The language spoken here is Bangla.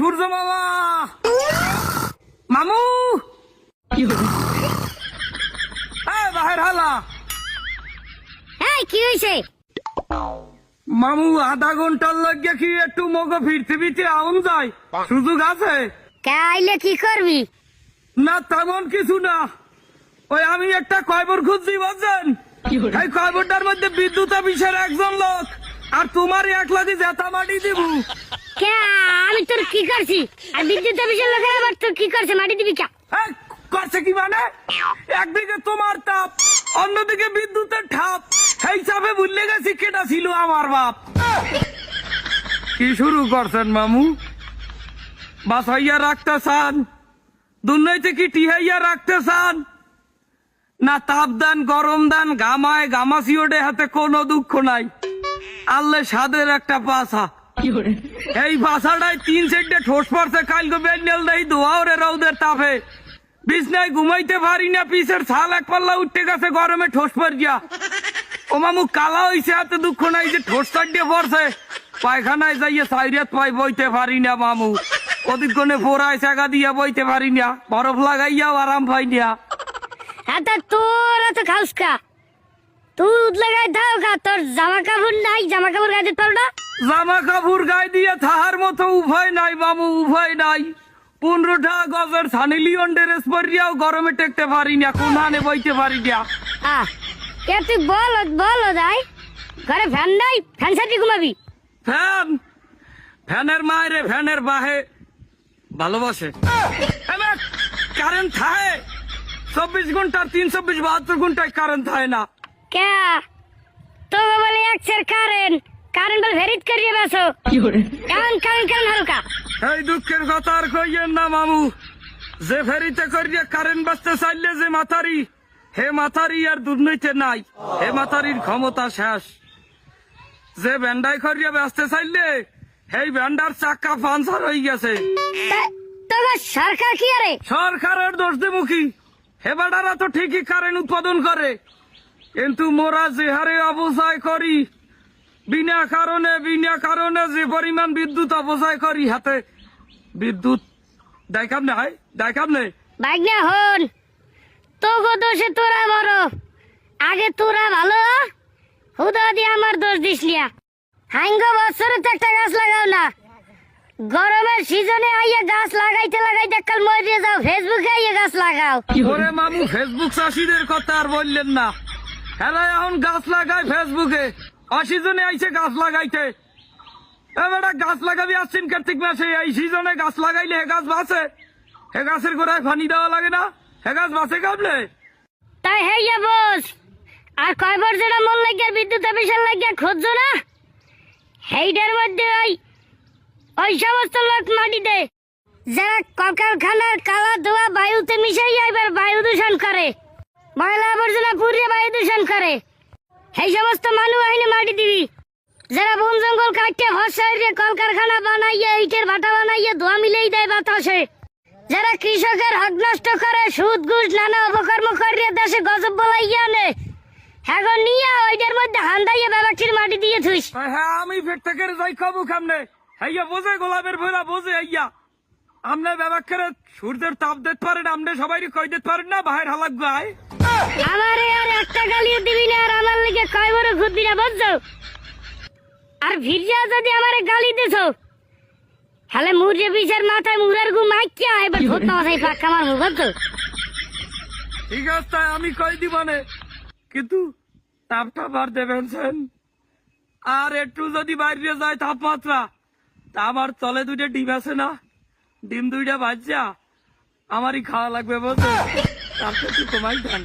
সূর্য মামা! মামু এই বাহির হালা! এই কি হয়েছে মামু আধা ঘণ্টার লাগে কি একটু মগো ফিরতে ফিরতে আউন যায়? সুযোগ আছে? আইলে কি করবি? না তেমন কিছু না। ওই আমি একটা কয়বর খুঁজছি বুঝছেন? এই কয়বরটার মধ্যে বিদ্যুৎ অফিসের একজন লোক আর তোমার এক লাখি জেতা মাটি দিব। কে আমি তোর কি করছি? আর বিদ্যুৎ অফিসের লোকের আবার তোর কি করছে? মাটি দিবি কে? করছে কি মানে? একদিকে তোমার তাপ অন্যদিকে বিদ্যুতের ঠাপ। এই চাপে গেছি কেটা ছিল আমার বাপ। কি শুরু করছেন মামু? বাসাইয়া রাখতে চান দুর্নৈতে কি টিহাইয়া রাখতে চান না তাপ দান গরম দান গামায় গামাসি ওডে হাতে কোনো দুঃখ নাই। আল্লে সাদের একটা পাশা এই ভাষাটাই তিন সেটে ঠোস পড়ছে, কালকে বেন্ডেল দেই দোয়াও রে রৌদের তাপে। বিছনায় ঘুমাইতে পারি না পিসের ছাল এক পাল্লা উঠতে গেছে, গরমে ঠোস পর গিয়া। ও মামু, কালা হইছে, এত দুঃখ নাই যে ঠোস চাটিয়ে পড়ছে। পায়খানায় যাইয়ে সাইরিয়াত পাই, বইতে পারি না মামু। অধিকক্ষণে ফোরায় চাকা দিয়া বইতে পারি না, বরফ লাগাইয়াও আরাম পাই না। তা তোর এত খাউস কা? দুধ লাগাই দাও তোর জামা কাপড় নাই জামা কাপড় গাইতে পারো না? জামা কাপড় গায়ে দিয়ে থাহার মতো উভয় নাই মামু উভয় নাই। পনেরোটা গজের সানি লিওন ড্রেস পরিয়াও গরমে টেকতে পারি না কোনহানে বইতে পারি না আহ কে তুই বল বল যাই। ঘরে ফ্যান নাই ফ্যান সাথে ঘুমাবি। ফ্যান? ফ্যানের মায়েরে ফ্যানের বাহে ভালোবাসে। কারেন্ট থাকে চব্বিশ ঘণ্টার তিন চব্বিশ বাহাত্তর ঘন্টায় কারেন্ট থাকে না। কে তো বলে এক সের কারেন্ট কারেন্ট বল ভেরিট করিয়ে বেসো কারণ কারণ কারণ হালকা। এই দুঃখের কথা আর কইয়েন না মামু। যে ফেরিতে করিয়া কারেন্ট বাঁচতে চাইলে যে মাথারি হে মাথারি আর দুর্নীতি নাই হে মাথারির ক্ষমতা শেষ। যে ব্যান্ডাই করিয়া ব্যস্তে চাইলে এই ব্যান্ডার চাকা পাঞ্চার হয়ে গেছে। তোকে সরকার কি আরে? সরকারের দোষ দেবুকি হে বেটারা তো ঠিকই কারেন্ট উৎপাদন করে। কিন্তু মোরা যে হারে অবসায় করি বিনা কারণে বিনা কারণে যে পরিমাণ বিদ্যুৎ অপচয় করি হাতে বিদ্যুৎ দেখাম না হয় দেখাম নেই। বাইক না হন তোকে দোষে তোরা বড় আগে তোরা ভালো হুদা দিয়ে আমার দোষ দিস নিয়া হাঙ্গ বছরে তো একটা গাছ লাগাও না। গরমের সিজনে আইয়া গাছ লাগাইতে লাগাইতে কাল মরিয়ে যাও ফেসবুকে আইয়া গাছ লাগাও। ওরে মামু ফেসবুক চাষিদের কথা আর বললেন না। হেলা এখন গাছ লাগায় ফেসবুকে। অসিজনে আইছে গাছ লাগাইতে। এবার গাছ লাগাবি আসছেন কার্তিক মাসে, এই সিজনে গাছ লাগাইলে হে গাছ বাঁচে। হে গাছের গোড়ায় পানি দেওয়া লাগে না। হে গাছ বাঁচে কাবলে তাই হেইয়া বস, আর কয়বার যেটা মন লাগিয়া বিদ্যুৎ অফিসের লাগিয়া খুঁজছো না? সেইটার মধ্যে ওই ওই সমস্ত লোক মাটি দেয় যারা কলকারখানার কালা ধোয়া, বায়ুতে মিশাইয়া এবার বায়ু দূষণ করে। ময়লা আবর্জনা পুড়িয়ে বায়ু দূষণ করে। সেই সমস্ত মানুষ আইনে মাটি দিবি। যারা বন জঙ্গল কাটতে হসাইরে কলকারখানা বানাইয়া, ইটের ভাটা বানাইয়া, ধোয়া মিলেই দেয় বাতাসে। যারা কৃষকের হক নষ্ট করে, সুদ, ঘুষ, নানা অপকর্ম করিয়ে দেশে গজব বলাইয়া নে এখন নিয়ে ওইটার মধ্যে হান্দাইয়া ব্যবসায়ীর মাটি দিয়ে থুইস। হ্যাঁ আমি ফেটটাকের যাই খাব কামনে? হাইয়া বোঝে, গোলাপের ভরা বোঝে, হাইয়া। আমনে করে সূর্যের তাপ দিতে পারেন আমনে সবাই কই দিতে পারেন না বাহির হালাক গায় আমারে আর একটা গালিও দিবি না, আর আমার লিগে কয় বড় ঘুরবি না, বুঝছ? আর ভিড়িয়া যদি আমারে গালি দিছ হলে মুড়ে বিচার মাথায় মুড়ার গু মাইকিয়া, এবার মাথায় পাক্কা বুঝছ? ঠিক আছে, আমি কই দিবানে কিন্তু তাপটা বার দেবেন সেন। আর একটু যদি বাইরে যায় তাপমাত্রা, তা আমার তলে দুইটা ডিম আছে না, ডিম দুইটা বাজছা আমারই খাওয়া লাগবে বলতে দেন